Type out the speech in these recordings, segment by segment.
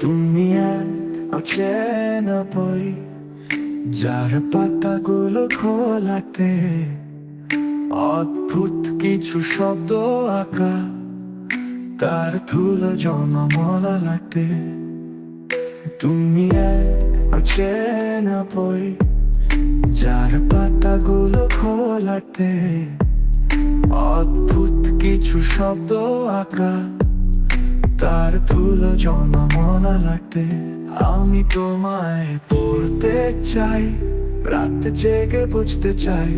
তুমি এক অচেনা বই, যার পাতাগুলো খোলাতে অদ্ভুত কিছু শব্দ আঁকা, তার ধুল জনমলা লাটে। তুমি এক অচেনা বই, যার পাতাগুলো খোলাতে অদ্ভুত কিছু শব্দ আঁকা তার ধুলো জনমনা লাটে আমি তোমায় পড়তে চাই, রাত জেগে বুঝতে চাই।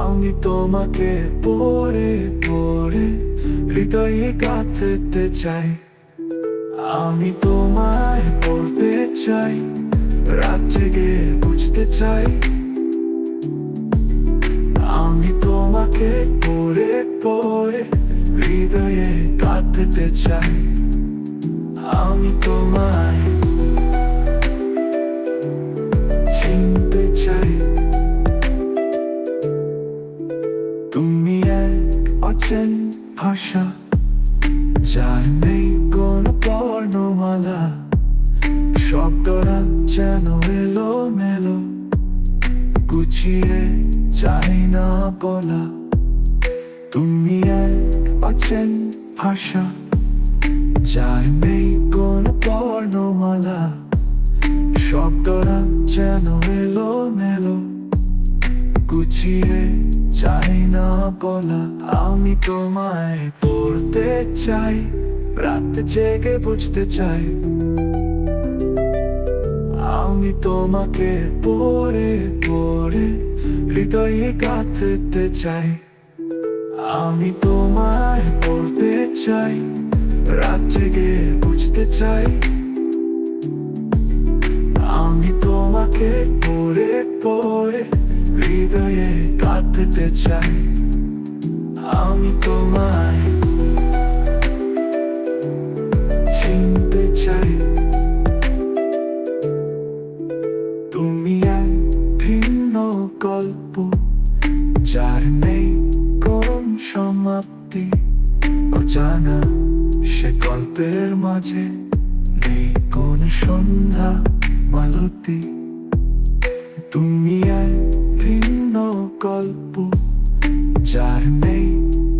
আমি তোমাকে পড়ে পড়ে হৃদয়ে কাঁদতে চাই। আমি তোমায় পড়তে চাই, রাত জেগে বুঝতে চাই। চাই, আমি তোমায় চিনতে চাই। তুমি এক অচেন ভাষা, যার নেই কোনো বর্ণমালা শব্দরা যেন এলো মেলো গুছিয়ে চাই না বলা। তুমি এক অচেন ভাষা যার নেই কোনো বর্ণমালা শব্দরা যেন এলো মেলো গুছিয়ে চাই না বলা, আমি তোমায় পড়তে চাই, রাত জেগে বুঝতে চাই। আমি তোমাকে পড়ে পড়ে হৃদয়ে কাঁদতে চাই। আমি তোমায় পড়তে চাই। রাত জেগে বুঝতে চাই আমি তোমাকে পরে পরে হৃদয়ে কাঁদতে চাই। আমি তোমায় মাঝে নেই কোন সন্ধ্যা মালতী। তুমি ভিন্ন গল্প, যার নেই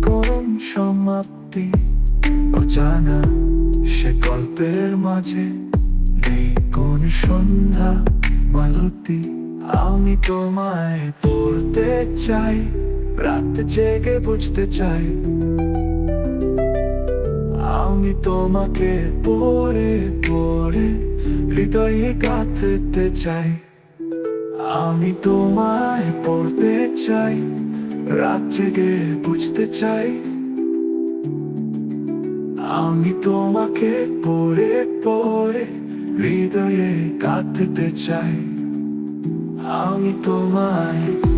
কোন সমাপ্তি। অজানা সে গল্পের মাঝে নেই কোন সন্ধ্যা মালতী। আমি তোমায় পড়তে চাই, রাত জেগে বুঝতে চাই। আমি তোমাকে পরে পরে হৃদয়ে কাঁদতে চাই। আমি তোমায় পড়তে চাই, রাত জেগে বুঝতে চাই। আমি তোমাকে পরে পরে হৃদয়ে কাঁদতে চাই। আমি তোমায়